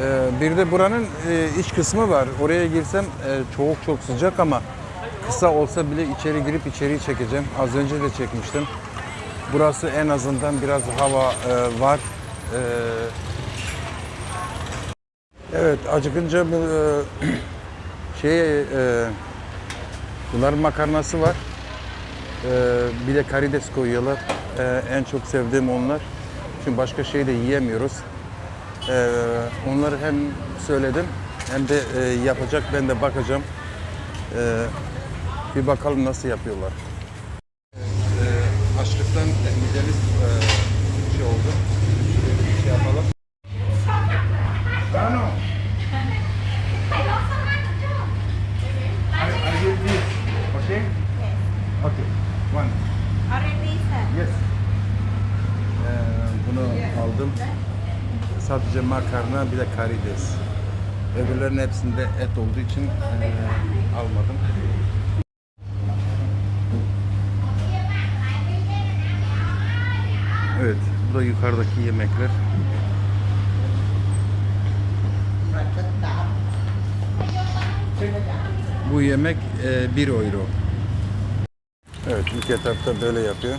Ee, bir de buranın e, iç kısmı var. Oraya girsem e, çok çok sıcak ama kısa olsa bile içeri girip içeriği çekeceğim. Az önce de çekmiştim. Burası en azından biraz hava e, var. Evet acıkınca bu, şey bunların makarnası var. Bir de karides koyuyorlar. En çok sevdiğim onlar. Çünkü başka şey de yiyemiyoruz. Ee, onları hem söyledim hem de e, yapacak ben de bakacağım. Ee, bir bakalım nasıl yapıyorlar. Ee, açlıktan midemiz e, şey oldu. Sadece makarna bir de karides. Öbürlerin hepsinde et olduğu için ee, almadım. Evet, bu da yukarıdaki yemekler. Bu yemek 1 euro. Evet, ilk etapta böyle yapıyor.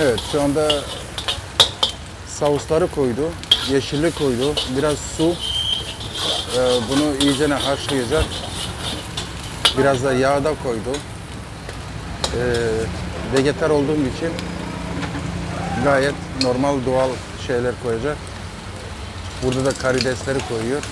Evet şu anda savusları koydu. Yeşillik koydu. Biraz su. Ee, bunu iyicene haşlayacak. Biraz da yağ da koydu. Ee, vegetar olduğum için gayet normal doğal şeyler koyacak. Burada da karidesleri koyuyor.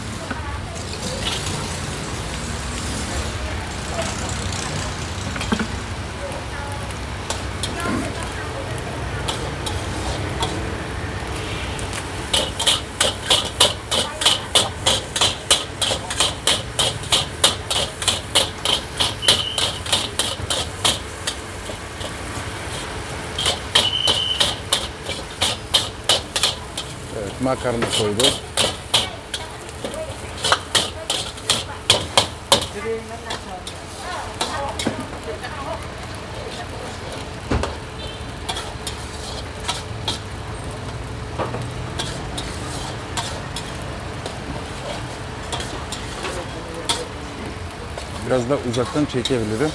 Makarna koydu. Biraz da uzaktan çekebilirim.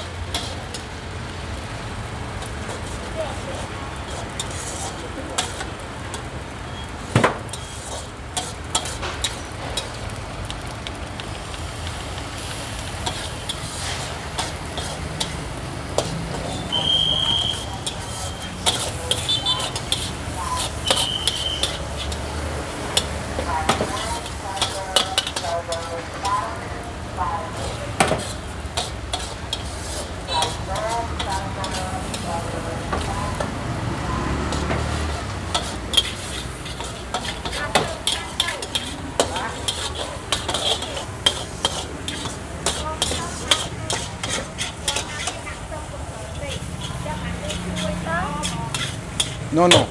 No, no.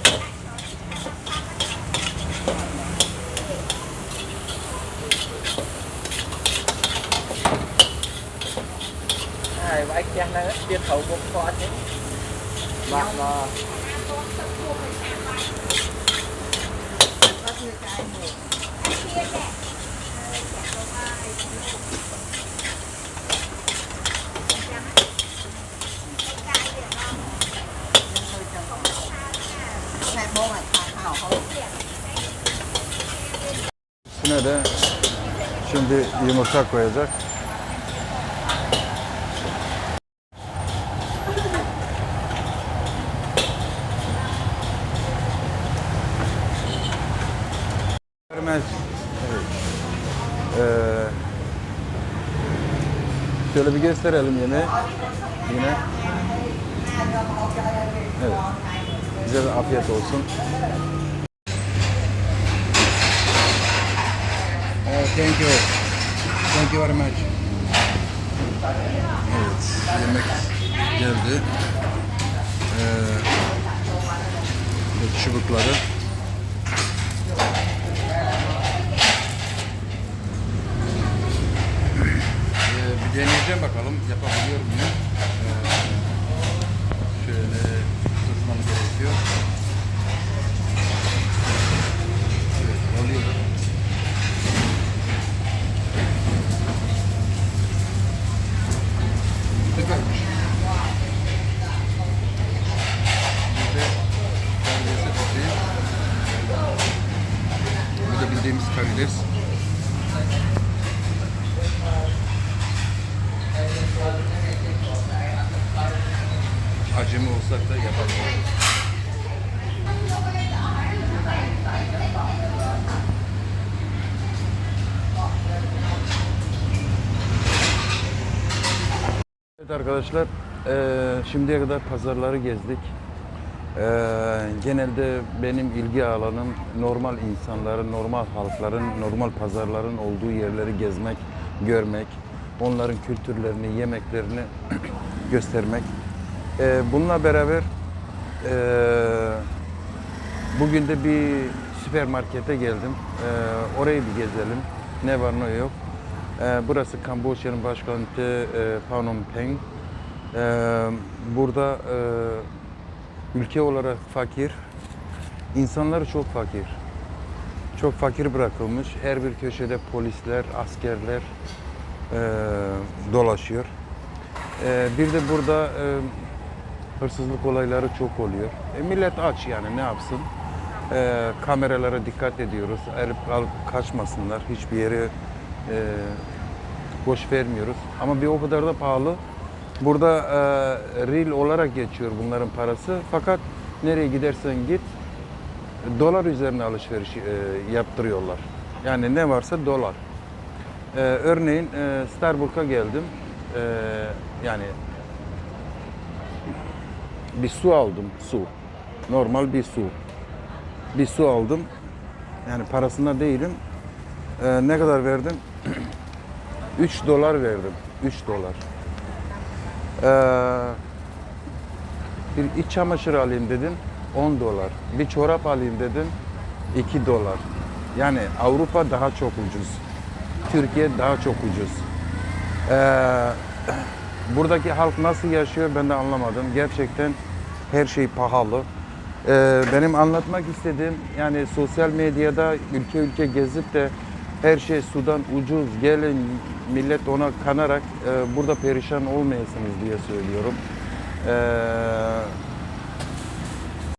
Hai bãi chén khẩu cũng có chứ. Bạc nó. Hãy subscribe cho kênh Ghiền Mì Gõ Để không bỏ lỡ những video hấp dẫn şimdi yumurta koyacak. Vermez. Evet. Ee, Şöyle bir gösterelim yine. Yine. Evet. Bize de afiyet olsun. Oh, thank you. Thank you very much. Evet, yemek geldi. Ee, bu çubukları. Ee, bir deneyeceğim bakalım yapabiliyor muyum? Ee, şöyle tutmam gerekiyor. Evet, oluyor. Süpermiş. Bir de karidesi tutayım. Bu da bildiğimiz karides. Acemi olsak da yapabiliriz. Evet arkadaşlar, eee, şimdiye kadar pazarları gezdik. Eee, genelde benim ilgi alanım normal insanların, normal halkların, normal pazarların olduğu yerleri gezmek, görmek, onların kültürlerini, yemeklerini göstermek. Eee, bununla beraber eee, bugün de bir süpermarkete geldim. Eee, orayı bir gezelim. Ne var ne yok. Eee, burası Kamboçya'nın başkenti eee, Phnom Penh. Eee, burada eee, ülke olarak fakir, insanlar çok fakir. Çok fakir bırakılmış. Her bir köşede polisler, askerler eee, dolaşıyor. Eee, bir de burada eee, hırsızlık olayları çok oluyor. E, millet aç yani ne yapsın? Eee, kameralara dikkat ediyoruz. Alıp, alıp kaçmasınlar. Hiçbir yere eee boş vermiyoruz. Ama bir o kadar da pahalı. Burada eee real olarak geçiyor bunların parası. Fakat nereye gidersen git dolar üzerine alışveriş eee, yaptırıyorlar. Yani ne varsa dolar. Eee, örneğin eee, Starbucks'a geldim. Eee, yani bir su aldım, su. Normal bir su. Bir su aldım. Yani parasında değilim. Eee, ne kadar verdim? 3 dolar verdim. 3 dolar. Ee, bir iç çamaşır alayım dedim. 10 dolar. Bir çorap alayım dedim. 2 dolar. Yani Avrupa daha çok ucuz. Türkiye daha çok ucuz. Ee, buradaki halk nasıl yaşıyor ben de anlamadım. Gerçekten her şey pahalı. Ee, benim anlatmak istediğim yani sosyal medyada ülke ülke gezip de her şey sudan ucuz gelin millet ona kanarak e, burada perişan olmayasınız diye söylüyorum. Ee,